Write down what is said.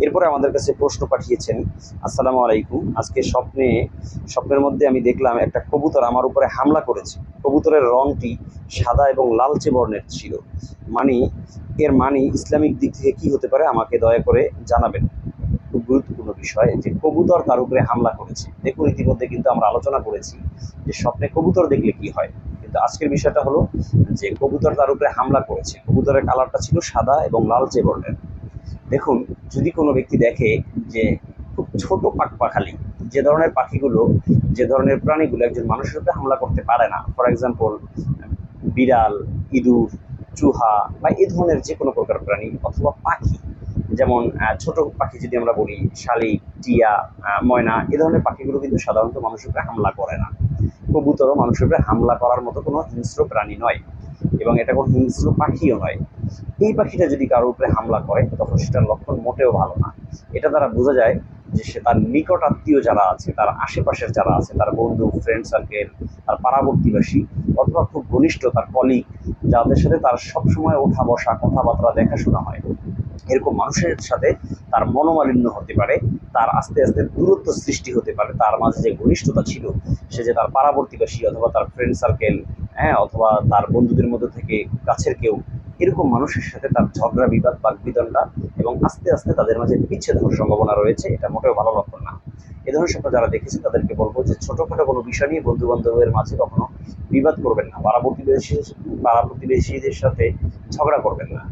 এরপরে আমাদের কাছে প্রশ্ন পাঠিয়েছেন, আসসালামু আলাইকুম, আজকে স্বপ্নে, স্বপ্নের মধ্যে আমি দেখলাম একটা কবুতর আমার উপরে হামলা করেছে। কবুতরের রংটি সাদা এবং লালচে বর্ণের ছিল। মানে এর মানে ইসলামিক দিক থেকে কি হতে পারে আমাকে দয়া করে জানাবেন। খুব গুরুত্বপূর্ণ বিষয় যে কবুতর তার উপরে হামলা করেছে। দেখুন, ইতিমধ্যে কিন্তু আমরা আলোচনা করেছি যে স্বপ্নে কবুতর দেখলে কি হয়। কিন্তু আজকের বিষয়টা হলো যে কবুতর তার উপরে হামলা করেছে। কবুতরের কালারটা ছিল সাদা এবং লালচে বর্ণের। দেখুন, যদি কোনো ব্যক্তি দেখে যে খুব ছোট পাখ পাখালি, যে ধরনের পাখিগুলো, যে ধরনের প্রাণীগুলো একজন মানুষের উপরে হামলা করতে পারে না ফর এক্সাম্পল বিড়াল, ইঁদুর, চুহা বা এই ধরনের যে কোনো প্রকার প্রাণী অথবা পাখি, যেমন ছোট পাখি যদি আমরা বলি, শালিক, টিয়া ময়না, এ ধরনের পাখিগুলো কিন্তু সাধারণত মানুষের উপরে হামলা করে না। কবুতরও মানুষের উপরে হামলা করার মতো কোনো হিংস্র প্রাণী নয় এবং এটা কোনো হিংস্র পাখিও নয়। এই পাখিটা যদি কারোর উপরে হামলা করে, তখন সেটার লক্ষণ মোটেও ভালো না। এটা দ্বারা বোঝা যায় যে সে তার নিকট আত্মীয় যারা আছে, তার আশেপাশের যারা আছে, তার বন্ধু ফ্রেন্ড সার্কেল তার পাড়াবর্তীবাসী অথবা খুব ঘনিষ্ঠ তার কলিগ যাদের সাথে তার সবসময় ওঠা বসা কথাবার্তা দেখাশোনা হয়। এরকম মানুষের সাথে তার মনোমালিন্য হতে পারে, তার আস্তে আস্তে দূরত্ব সৃষ্টি হতে পারে, তার মাঝে যে ঘনিষ্ঠতা ছিল, সে যে তার পাড়াবর্তীবাসী অথবা তার ফ্রেন্ড সার্কেল হ্যাঁ অথবা তার বন্ধুদের মধ্যে থেকে কাছের কেউ এরকম মানুষের সাথে তার ঝগড়া, বিবাদ বাক বিতণ্ডা এবং আস্তে আস্তে তাদের মাঝে বিচ্ছেদ হওয়ার সম্ভাবনা রয়েছে, এটা মোটেও ভালো লক্ষণ না। এ ধরনের স্বপ্ন যারা দেখেছে, তাদেরকে বলব যে ছোটখাটো কোনো বিষয় নিয়ে বন্ধু বান্ধবের মাঝে কখনো বিবাদ করবেন না। পাড়া প্রতিবেশী পাড়া প্রতিবেশীদের সাথে ঝগড়া করবেন না।